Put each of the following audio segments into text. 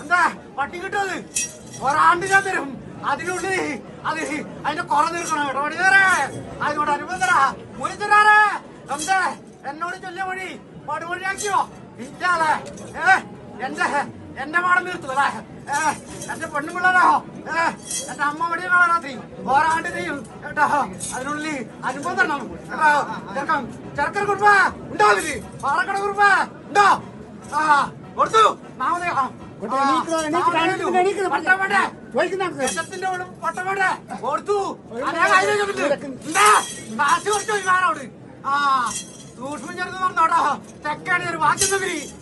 എന്താ? പട്ടി കിട്ടുന്നത് ഒരാണ്ട് ഞാൻ തരും. അതിനുള്ളിൽ അത് അതിന്റെ കുറ തീർക്കണം കേട്ടോ. വഴി വേറെ അതിനോട് അനുബന്ധരാ മുരിച്ചരാറേ എന്താ? എന്നോട് ചൊല്ലിയ വഴി പടുമൊഴിയാക്കിയോ ഇല്ലാതെ ഏ? എന്റെ എന്റെ പാടം തീർത്തു അല്ലേ? ഏ? എന്റെ പെണ്ണുപിള്ളേരോ എന്റെ അമ്മ വടിയാണോ രാത്രി ഓരാണ്ട് ചെയ്യും. കേട്ടോ? അതിനുള്ളിൽ അനുഭവം തരണം. കേട്ടോ? ചെറുക്കം ചെറുക്കൻ കുറുപ്പ ഉണ്ടോ അതിൽ? പാറക്കട കുറുപ്പ ഉണ്ടോ? ആ കൊടുത്തു. നാമതേ സൂക്ഷ്മം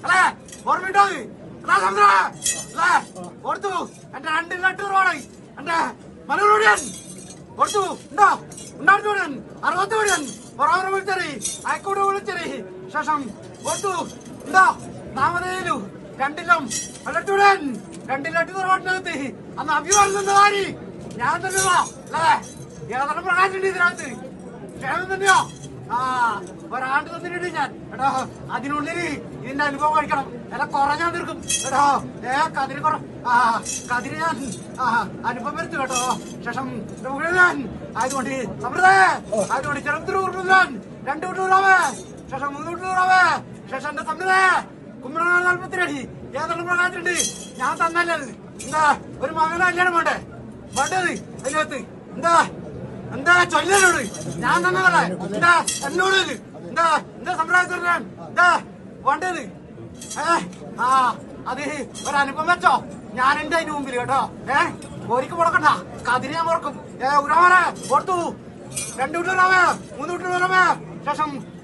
അല്ലേ? ഓർമ്മയുണ്ടോ അല്ലേ? എന്റെ രണ്ട് ലട്ട് റോഡായി എന്റെ മനോരോടിയൻ ഉണ്ടോ? പുറവരെ വിളിച്ചറി. അയക്കോട് വിളിച്ചറി. ശേഷം ഉണ്ടോ? രണ്ടിലും അല്ലട്ടുടൻ രണ്ടിലട്ട് റോഡിനകത്ത് അന്ന് അഭിമാനം വാരി ഞാൻ തന്നെ അല്ലേ? ഏതൊക്കെ പ്രകാശമുണ്ട് ഇതിനകത്ത്. ക്ഷേമം തന്നെയോ. ആ ഒരാണ്ട് തന്നിട്ടുണ്ട് ഞാൻ. എടോ അതിനുള്ളിൽ ഇതിന്റെ അനുഭവം കഴിക്കണം. എല്ലാം കുറഞ്ഞാൻ തീർക്കും. എടോ ഏ കതിര് കുറ ആ കതിര് ഞാൻ ആ അനുഭവം വരുത്തു കേട്ടോ. ശേഷം ഞാൻ. ആയതുകൊണ്ട് സമൃദ്ധേ ആയതുകൊണ്ട് ചെറുപ്പത്തിൽ ഉരുളാൻ രണ്ടു വിട്ടൂറാവേ ശേഷം മൂന്ന് വിട്ടൂറാവേ ശേഷം എന്റെ സമൃദ്ധേ കുമ്പള നാൽപ്പത്തിരടി ഏതെല്ലാം പ്രകാശമുണ്ട് ഞാൻ തന്നല്ലേ. എന്താ? ഒരു മകനെ കല്യാണം വേണ്ടേ? വേണ്ടത് അതിനകത്ത് എന്താ? എന്താ? ചൊല്ലനോട് ഞാൻ തന്നതല്ല. എന്താ? എന്നോട്? എന്താ? എന്താ സമ്പ്രദായത്തിൽ എന്താ? വേണ്ടത് ഏ? ആ അത് ഒരനുഭവം വെച്ചോ. ഞാൻ എന്റെ അതിന് മുമ്പിൽ കേട്ടോ. ഏ? കോരിക്ക് മുടക്കണ്ട. കതിരി ഞാൻ മുറക്കും ഏ ഉരാമനെ ഓർത്തു. രണ്ടു വിട്ടൂരാമേ മൂന്ന് വിട്ടൂരാമേ ശേഷം